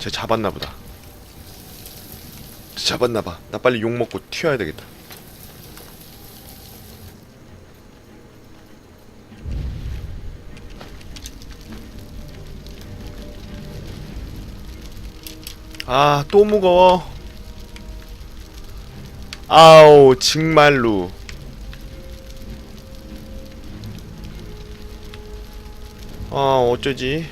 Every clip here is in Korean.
쟤 잡았나 보다. 쟤 잡았나 봐. 나 빨리 욕 먹고 튀어야 되겠다. 아, 또 무거워. 아우, 정말로. 아, 어쩌지?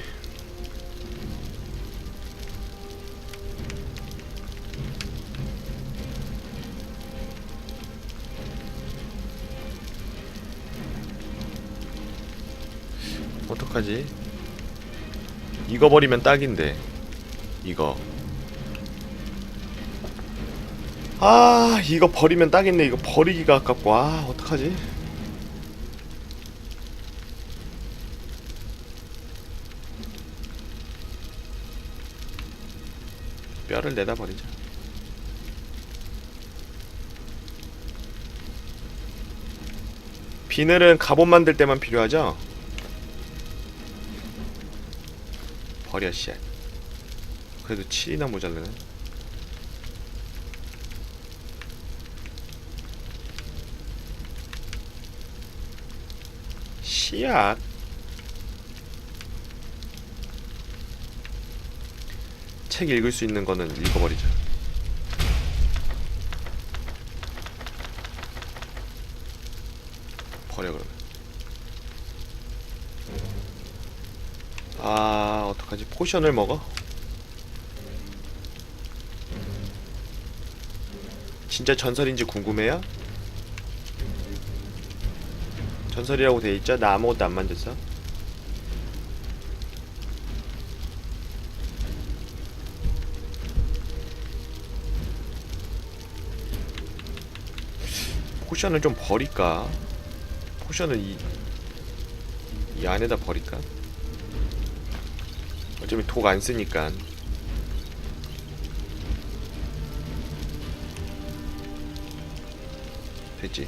어떡하지? 이거 버리면 딱인데. 이거. 아, 이거 버리면 딱인데 이거 버리기가 아깝고. 아, 어떡하지? 뼈를 내다 버리자. 비늘은 갑옷 만들 때만 필요하죠? 버려 씨. 그래도 7이나 모자르네. 씨앗. 책 읽을 수 있는 거는 읽어버리자. 버려 그러면. 아 어떡하지? 포션을 먹어? 진짜 전설인지 궁금해요? 전설이라고 돼 있죠? 나 아무것도 안 만졌어. 포션을 좀 버릴까? 포션을 이, 이 안에다 버릴까? 어차피 독 안 쓰니까. 됐지.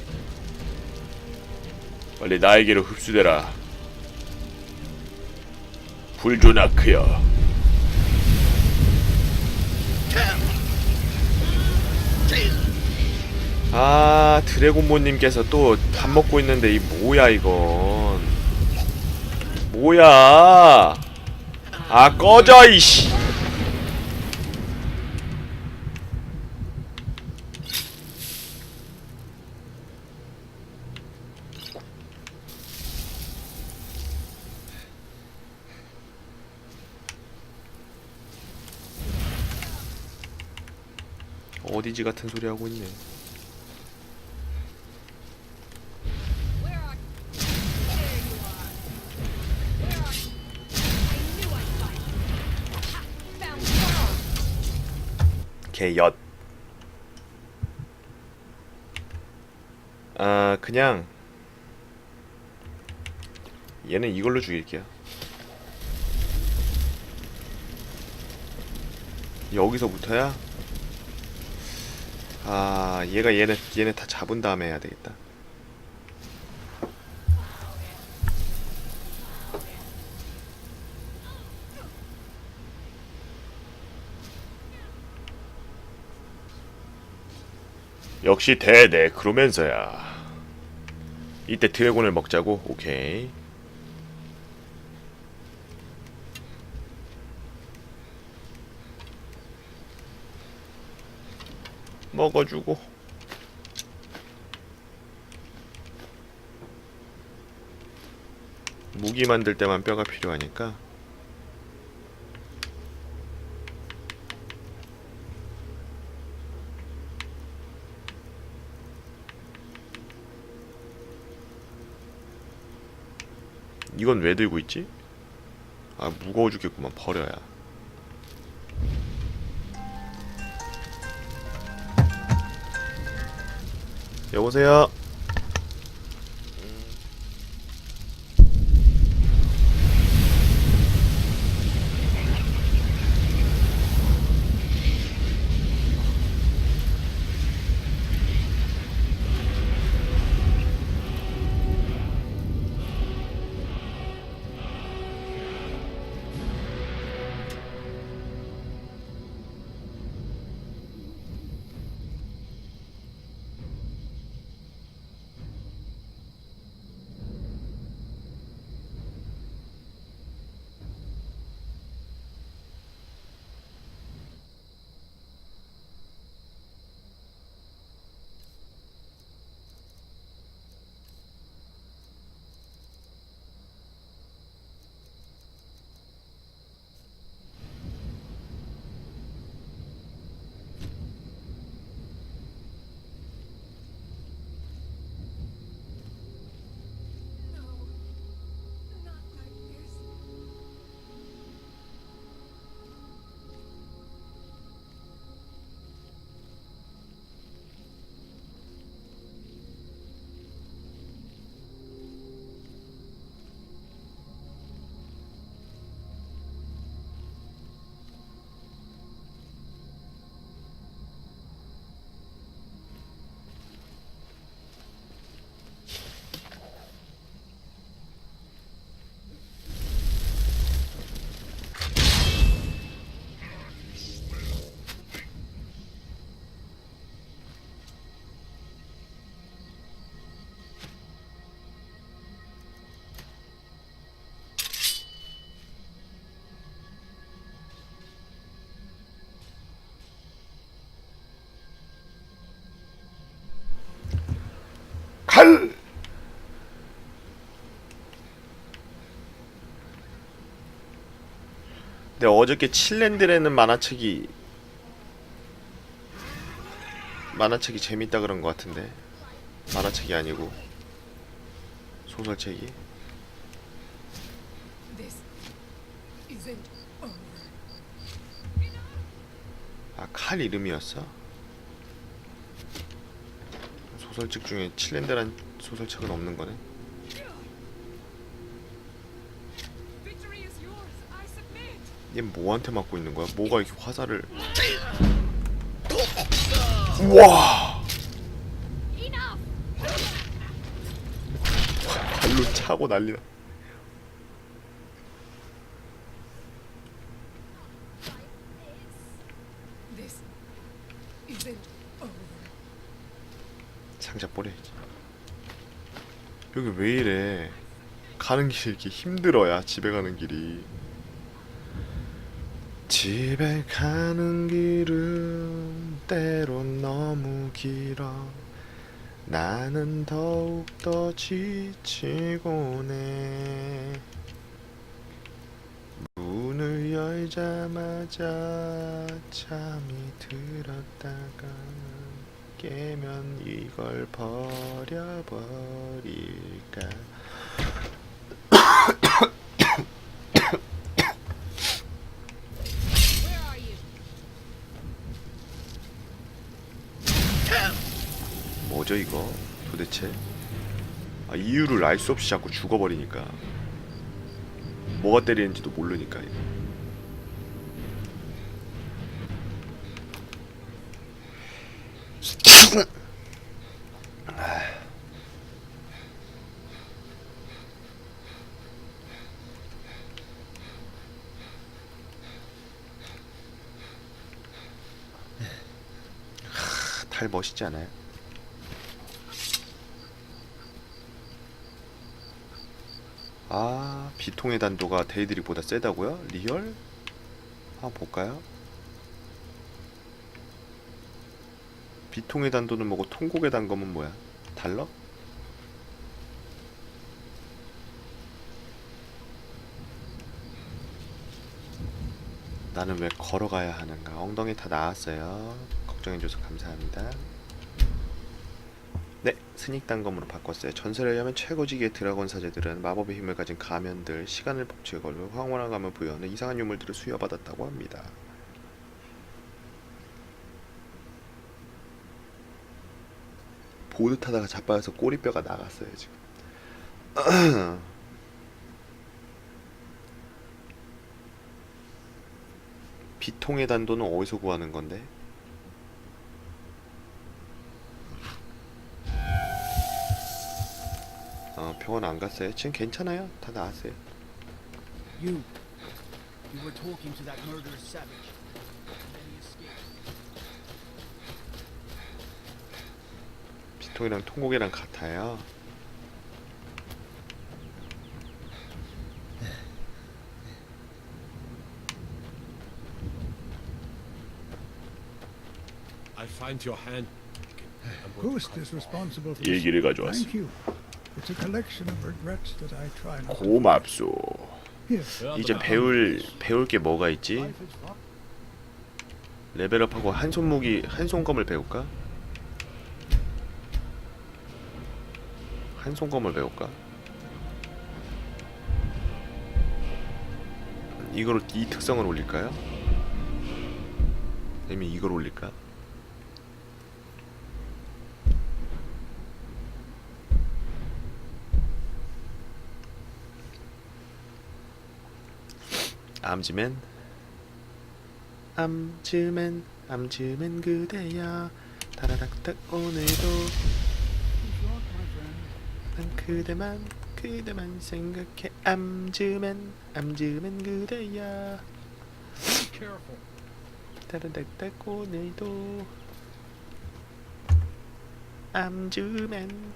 빨리 나에게로 흡수되라. 불조나크여. 아 드래곤모님께서 또 밥 먹고 있는데 이 뭐야 이건 뭐야 아 꺼져 이씨. 어디지 같은 소리 하고 있네 Carl. 개엿 아 그냥 얘는 이걸로 죽일게요 여기서부터야? 아 얘가 얘네 얘네 다 잡은 다음에 해야 되겠다 역시 대네 그러면서야. 이때 드래곤을 먹자고? 오케이. 먹어주고. 무기 만들 때만 뼈가 필요하니까 이건 왜 들고 있지? 아 무거워 죽겠구만 버려야 여보세요 칼! 근데 어저께 칠랜드라는 만화책이 만화책이 재밌다 그런 것 같은데 만화책이 아니고 소설책이 This isn't over. 아칼 이름이었어? 소설책 중에 칠랜드란 소설책은 없는 거네. 얘 뭐한테 맞고 있는 거야? 뭐가 이렇게 화살을 Enough. 발로 차고 난리다 This isn't over. 상자 뿌려야지 여기 왜 이래? 가는 길이 이렇게 힘들어야 집에 가는 길이. 집에 가는 길은 때론 너무 길어. 나는 더욱 더 지치고네. 문을 열자마자 잠이 들었다가 깨면 이걸 버려버릴까? 뭐죠 이거 도대체 아 이유를 알 수 없이 자꾸 죽어버리니까 뭐가 때리는지도 모르니까 이거. 하, 달 멋있지 않아요? 아 비통의 단도가 데이드릭보다 세다고요? 리얼? 한번 볼까요? 비통의 단도는 뭐고 통곡의 단검은 뭐야? 달러? 나는 왜 걸어가야 하는가? 엉덩이 다 나왔어요. 걱정해줘서 감사합니다. 네, 스닉 단검으로 바꿨어요. 전설에 의하면 최고지기의 드라곤 사제들은 마법의 힘을 가진 가면들, 시간을 법칙에 걸려 황홀한 감을 부여하는 이상한 유물들을 수여받았다고 합니다. 보드 타다가 자빠져서 꼬리뼈가 나갔어요 지금. 비통의 단도는 어디서 구하는 건데? 어, 병원 안 갔어요? 지금 괜찮아요. 다 나았어요. You. You were talking to that murderous savage. And then he escaped. 비통이랑 통곡이랑 같아요. I find your hand. I'm going to Ghost cut is you off. responsible for this. 얘기를 가져왔어. Thank you. It's a collection of regrets that I try not to. 고맙소. Here, 이제 배울? 배울 게 뭐가 있지? life is far 레벨업하고 한 손무기 한 손검을 배울까? 한 손검을 배울까? 이거로 이 특성을 올릴까요? 아니면 이걸 올릴까? 암지맨 암즈맨 암즈맨 그대야 다라닥닥 오늘도. 난 그대만 그대만 생각해. 암즈맨 암즈맨 그대야. Careful. 다라닥닥 오늘도 암즈맨.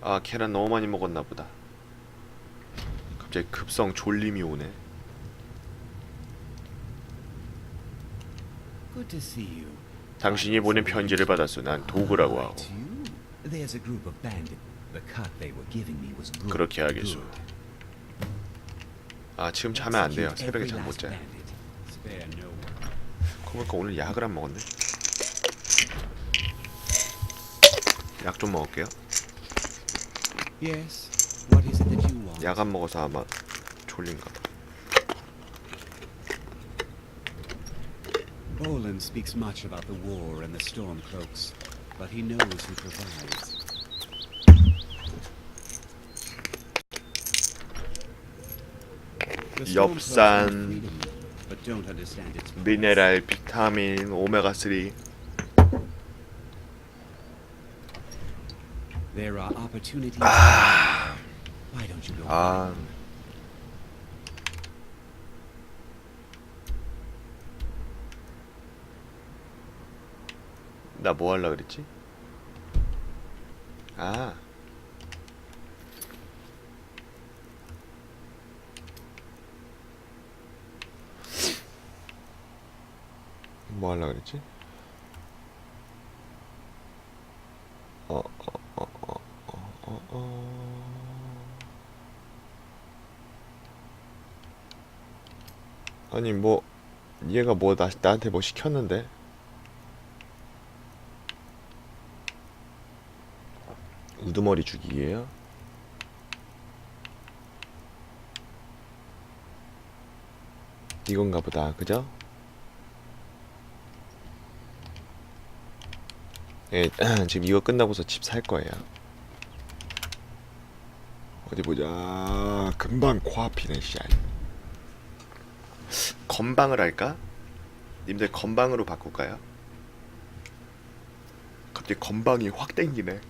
아 계란 너무 많이 먹었나 보다. 갑자기 급성 졸림이 오네 Good to see you. 당신이 보낸 편지를 받았어. 난 도구라고 하고. 그렇게 하겠소. 아 지금 자면 안 돼요. 새벽에 잠 못 자요. 보니까 오늘 약을 안 먹었네. 약 좀 먹을게요. 약 안 먹어서 아마 졸린가 봐. Olin speaks much about the war and the Stormcloaks, but he knows who provides. 엽산. 미네랄, 비타민, 오메가 3. There are opportunities. Why don't you go? 아. 나 뭐 할라 그랬지? 아. 뭐 할라 그랬지? 어, 어, 어. 아니 뭐 얘가 뭐 나, 나한테 뭐 시켰는데? 우두머리 죽이기예요? 이건가 보다, 그죠? 예, 지금 이거 끝나고서 집 살 거예요. 어디 보자. 금방 코앞이네, 씨. 건방을 할까? 님들 건방으로 바꿀까요? 갑자기 건방이 확 땡기네.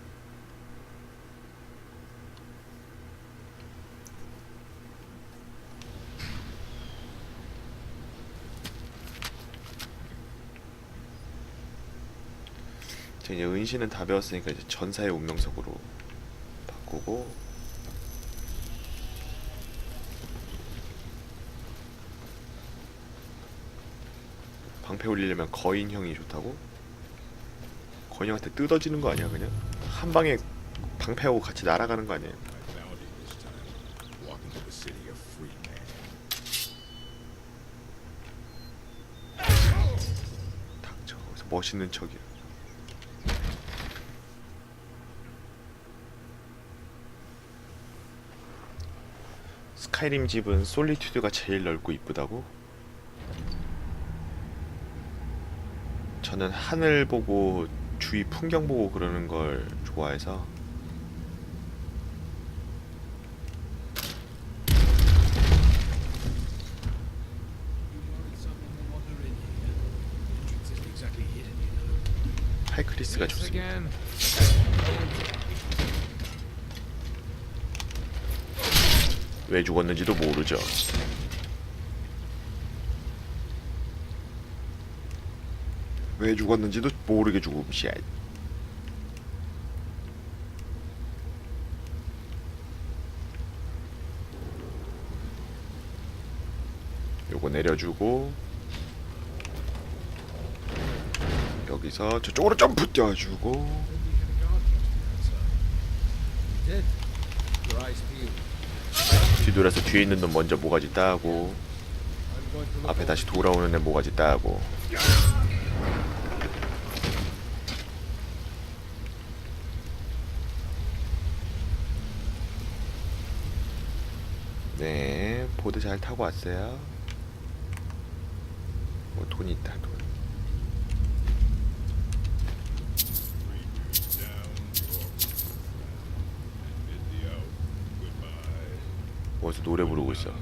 이제 은신은 다 배웠으니까 이제 전사의 운명석으로 바꾸고 방패 올리려면 거인형이 좋다고? 거인형한테 뜯어지는 거 아니야 그냥? 한 방에 방패하고 같이 날아가는 거 아니에요? 닥쳐 멋있는 척이야 스카이림 집은 솔리튜드가 제일 넓고 이쁘다고? 저는 하늘 보고 주위 풍경 보고 그러는 걸 좋아해서. 하이크리스가 좋습니다 왜 죽었는지도 모르죠. 왜 죽었는지도 모르게 죽음 씨. 요거 내려주고 여기서 저쪽으로 점프 뛰어주고 뒤돌아서 뒤에 있는 놈 먼저 모가지 따고 앞에 다시 돌아오는 애 모가지 따고. 네 보드 잘 타고 왔어요. 뭐돈 있다 돈 어디서 노래 부르고 있어.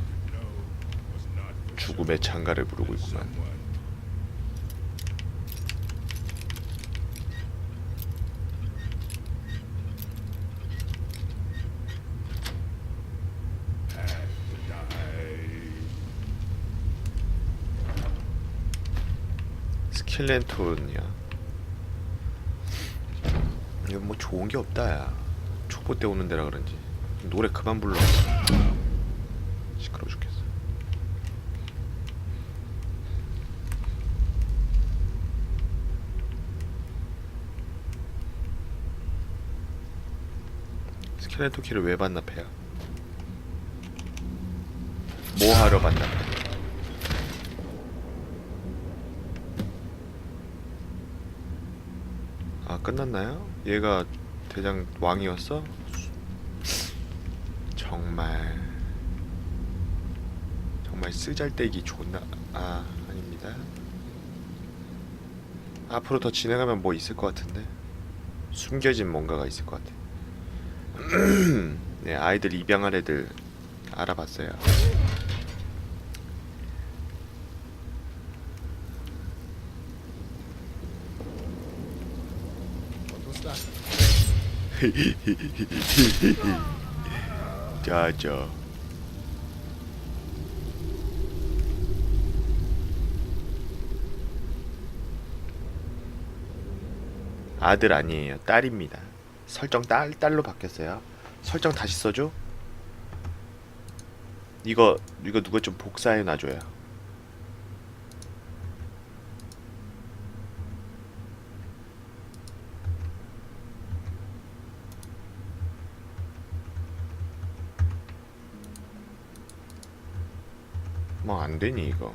죽음의 창가를 부르고 있구만. 스킬렌톤이야. 이건 뭐 좋은 게 없다 야. 초보 때 오는 데라 그런지. 노래 그만 불러 시끄러워 죽겠어 케네토키를 왜 반납해요? 뭐 하러 반납해? 아 끝났나요? 얘가 대장 왕이었어? 정말 정말 쓰잘데기 존나 아 아닙니다. 앞으로 더 진행하면 뭐 있을 것 같은데 숨겨진 뭔가가 있을 것 같아. 네 아이들 입양할 애들 알아봤어요. 자자. 아들 아니에요. 딸입니다. 설정 딸 딸로 바뀌었어요. 설정 다시 써줘. 이거 이거 누가 좀 복사해 놔줘요. 뭐 안 되니 이거.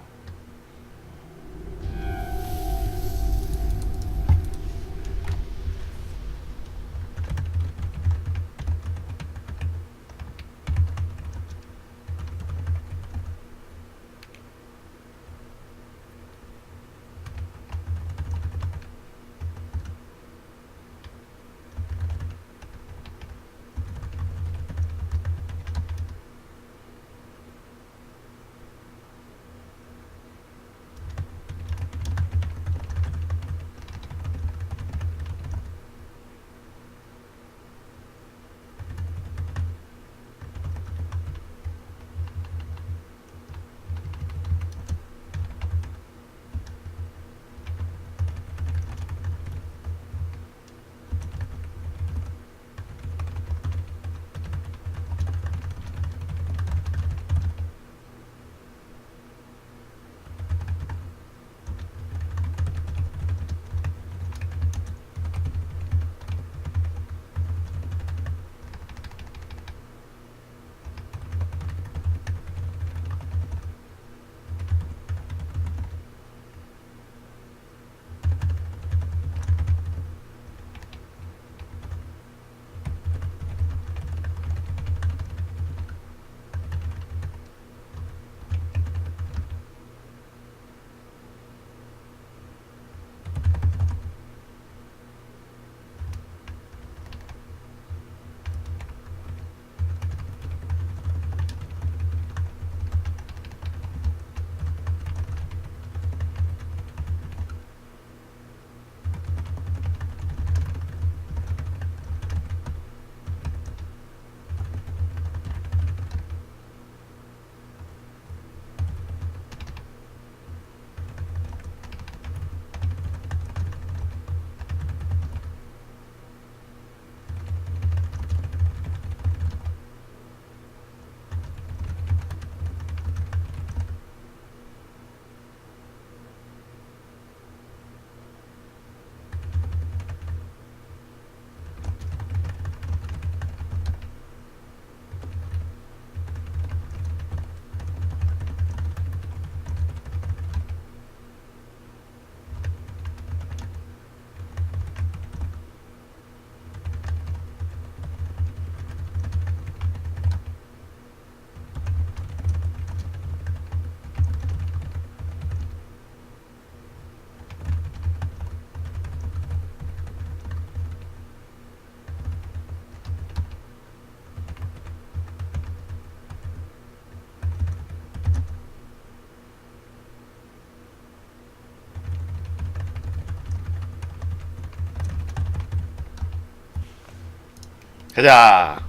가자.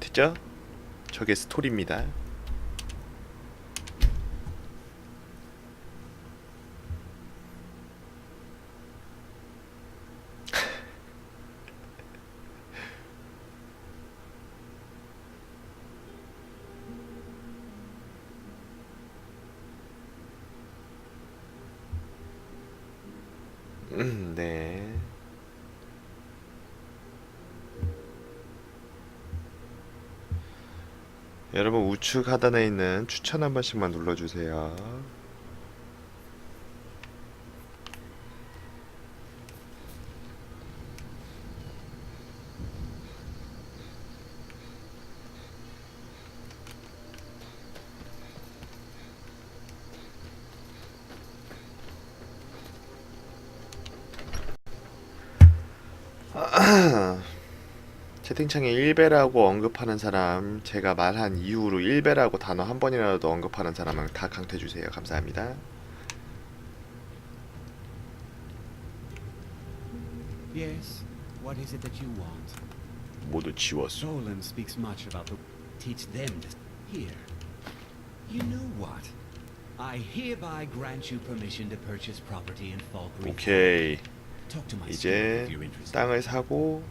됐죠? 저게 스토리입니다. 음, 네. 여러분 우측 하단에 있는 추천 한 번씩만 눌러주세요. 채팅창에 1배라고 언급하는 사람 제가 말한 이후로 1배라고 단어 한 번이라도 언급하는 사람은 다 강퇴해 주세요. 감사합니다. Yes. What is it that you want? 모두 지웠어. Roland speaks much about the. Teach them to. Here. You know what? I hereby grant you permission to purchase property in Falk Reef. 오케이. Talk to my steward 이제 if you're interested. 땅을 사고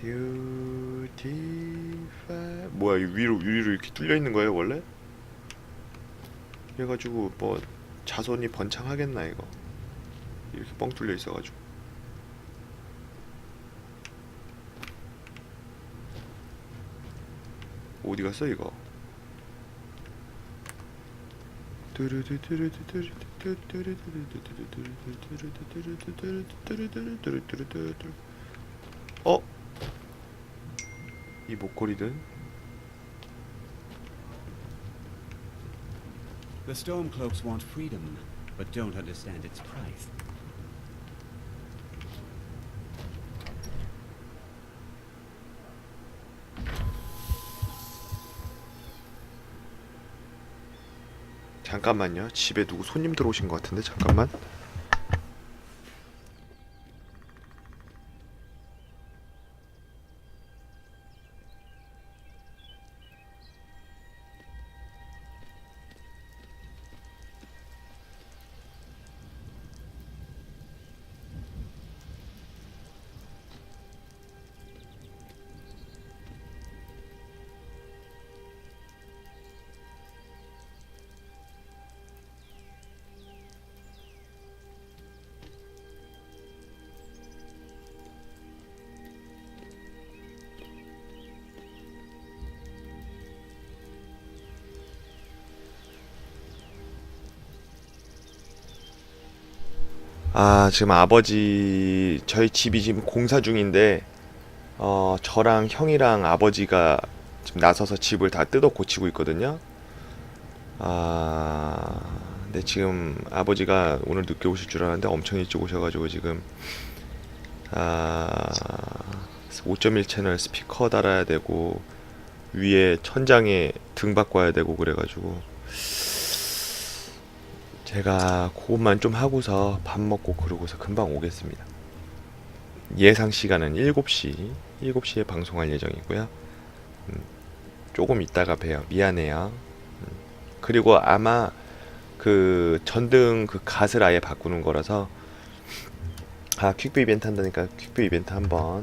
beautify 뭐야 이 위로 위로 이렇게 뚫려 있는 거예요 원래? 그래가지고 뭐 자손이 번창하겠나 이거 이렇게 뻥 뚫려 있어가지고 어디 갔어 이거? 어? 이 목걸이든 The Stormcloaks want freedom, but don't understand its price. 잠깐만요. 집에 누구 손님 들어오신 것 같은데 잠깐만. 아, 지금 아버지 저희 집이 지금 공사 중인데 어, 저랑 형이랑 아버지가 지금 나서서 집을 다 뜯어 고치고 있거든요. 아, 근데 지금 아버지가 오늘 늦게 오실 줄 알았는데 엄청 일찍 오셔가지고 지금 아, 5.1 채널 스피커 달아야 되고 위에 천장에 등 바꿔야 되고 그래가지고 제가 그것만 좀 하고서 밥 먹고 그러고서 금방 오겠습니다. 예상 시간은 7시, 7시에 방송할 예정이고요. 음, 조금 있다가 봬요. 미안해요. 음, 그리고 아마 그 전등 그 갓을 아예 바꾸는 거라서 아 퀵뷰 이벤트 한다니까 퀵뷰 이벤트 한번